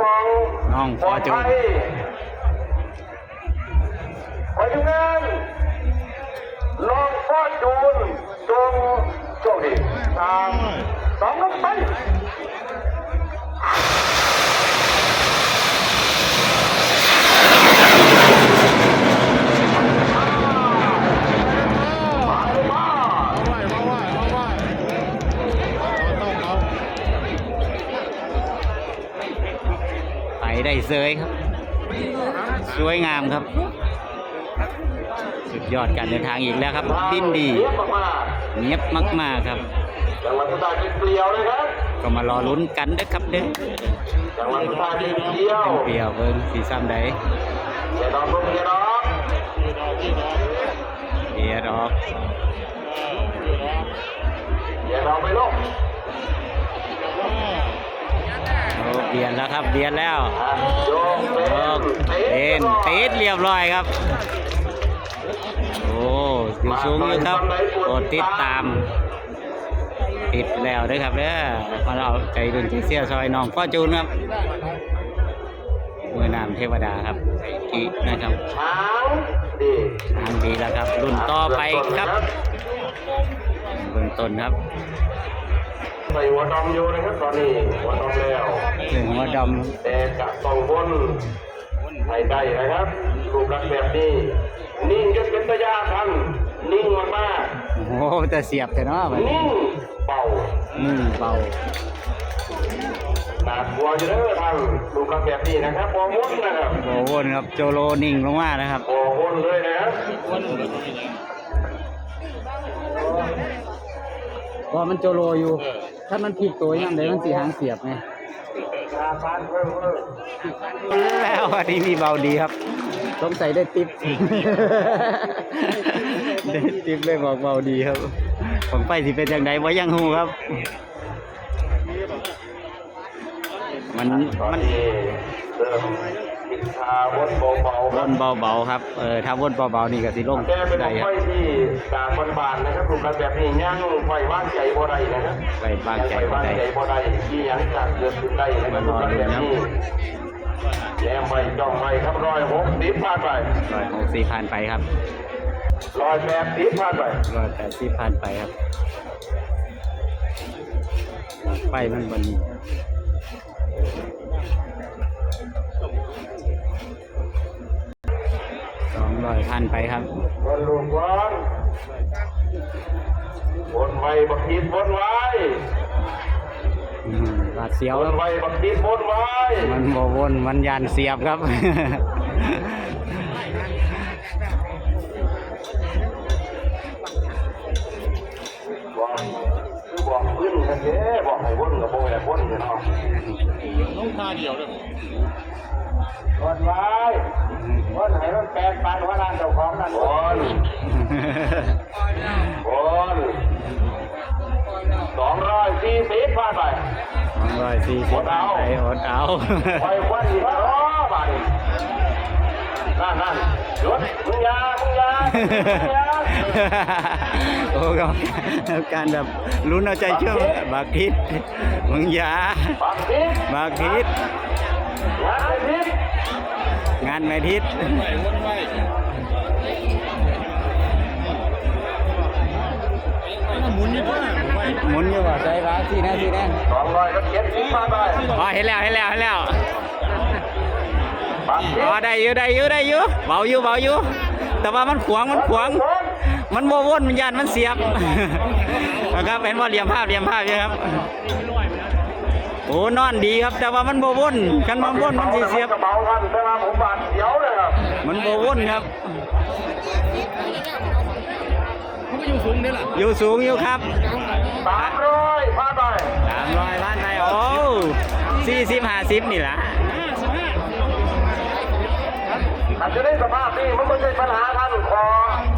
ปองน้องฟอจูนปลดภัยไปทำงานลองฟอจูนจงโชคดีตามสองลงไป ไปได้เซยครับ สวยงามครับ สุดยอดการเดินทางอีกแล้วครับ ดิ้นดีเยี่ยมมากเนียบมาก ๆครับๆจังหวัดสุราษฎร์เปลี่ยวเลยครับก็มารอลุ้นกันนะครับเด้อจังหวัดสุราษฎร์เปลี่ยวเปรียวเบิ้งสีซ้ำใดอย่าดอกลูกอย่าดอกเอียดอกอย่าดอกไปลูก เบียนแล้วครับเบียนแล้วอะโยกเป็โอ้นเป็นติดเรียบร้อยครับ โอ้อยู่สูงอยู่ครับโปรดติดตาม ติดแล้วเด้วยครับเด้อมาเราใจดุนใจเสียซอยน้องพ่อจูนครับมือนามเทวดาครับอีกนะครับช้างดีทางดีแล้วครับ รุ่นต่อไปครับเบื้องต้นครับใส่หัวดำอยู่นะครับตอนนี้หัวดำแล้วถึง หัวดแต่กะต้องวนให้ได้นะครับรูปลักษณ์แบบนี้ นิ่งจนเป็นตะยาทันนิ่งมากำโอ้จะเสียบแต่เนาะบัดๆนี้นิ่งเบาอืมเบาน่ากลัวอยู่เด้อท่านรูปลักษณ์แบบนี้นะครับพอวนนะครับโบวนครับโจโลนิ่งลงมานะครับพอวนเลยนะครับพอมันโจโลอยู่ ถ้ามันผิดตัวยังไงมันสีหางเสียบไง แล้วอันนี้มีเบาดีครับสงสัยได้ติปได้ติปเลยบอกเบาดีครับผมไปสิเป็นอย่างไรว่ายังหูครับ มันตอนมันนี้เริ่มกินชา วนเบาๆควรับนเบาๆครับ เออถ้าวนเบาๆนี่ก็สิลงแกเป็นได้คไฟรับที่ตากบานๆนะครับรูปลักษณ์แบบนี้ย่างไฟว่างใจบ่ได้นะครับไปบ้านใจไฟบ่ว่างได้ใจบ่ได้ที่ยังจะเกิดขึ้นได้นะครับรูปลักษณ์แบบนี้แย่ไม่จ้องไม่ครับร้อยหกสิบผ่านไปร้อยหกสี่ผ่านไปครับร้อยแปดสิบผ่านไปร้อยแปดสิบผ่านไปครับไปมันบน สองร้อยผ่านไปครับวนลุงวนวนไวบักทีดวนไวอืมบาดเสียววคนรับไวบักทีดวนไวมันโบวนมันยานเสียบครับบอกคือบอกขึ้นกันเด้บอกให้วนกับโบยวนเนาะลง ท่าเดียวเลยวนไววนให้มันแปลงปันว่าร้านเจ้าของนั่นวนวนสองร้อยสี่สิบผ่านไปสองร้อยสี่สิบผ่านไปอดเอาไปควันอีกแล้วบาดนี้นั่นนั่นหยุดมึงอยามึงอยามึงอยา โอ้ก็การแบบลุ้นเอาใจช่วงบักทิศมึงอยาบักทิศบักทิศบักทิศงานไม่ทิศไหววนไหวหมุนอยู่ด้วยไหวหมุนอยู่ว่าใจร้ายที่แน่ที่แน่สองร้อยก็เจ็ดสิบผ่านไปอ๋อเห็นแล้วเห็นแล้วเห็นแล้วบักทิศอ๋อได้อยู่ได้อยู่ได้อยู่เบาอยู่เบาอยู่แต่ว่ามันขวางมันขวาง มันโบวนมันยันมันเสียบนะครับเป็นว่าเหลี่ยมภาพเหลี่ยมภาพใช่ครับโอ้นอนดีครับ แต่ว่ามันโบวนกันมันวนมันสิเสียบกระเป๋าพันแต่ว่าผมบาดเสียวเลยครับมันโบวนครับเขาไปอยู่สูงนี่แหละอยู่สูงอยู่ครับสามร้อยผ่านไปสามร้อยล้านไทยโอ้สี่สิบห้าสิบนี่ละอาจจะได้สภาพนี้มันไม่ใช่ปัญหาท่านขอสำคัญคือ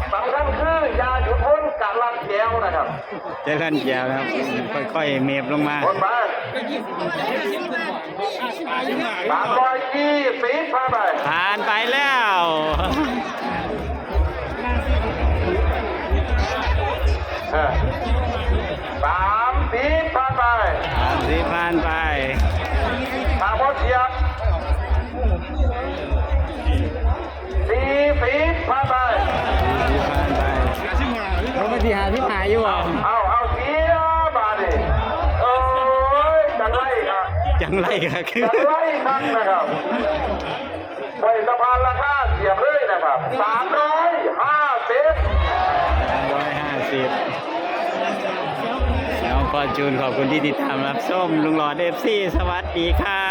ยาหยุดพ้นการลัดแก้วนะครับเจริญแจวนะครับ ค่อยๆเมฟลงมาคนมาสามร้อยยี่สิบผ่านไปผ่านไปแล้วสามสิบผ่านไปสามสิบผ่านไป งไรครับจังไรนั่นนะครับไปสะพานราคาเสียบเลยนะครับสามร้อยห้าสิบร้อยห้าสิบน้องฟอร์จูนขอบคุณที่ติดตามรับชมลุงหลอดเอฟซีสวัสดีครับ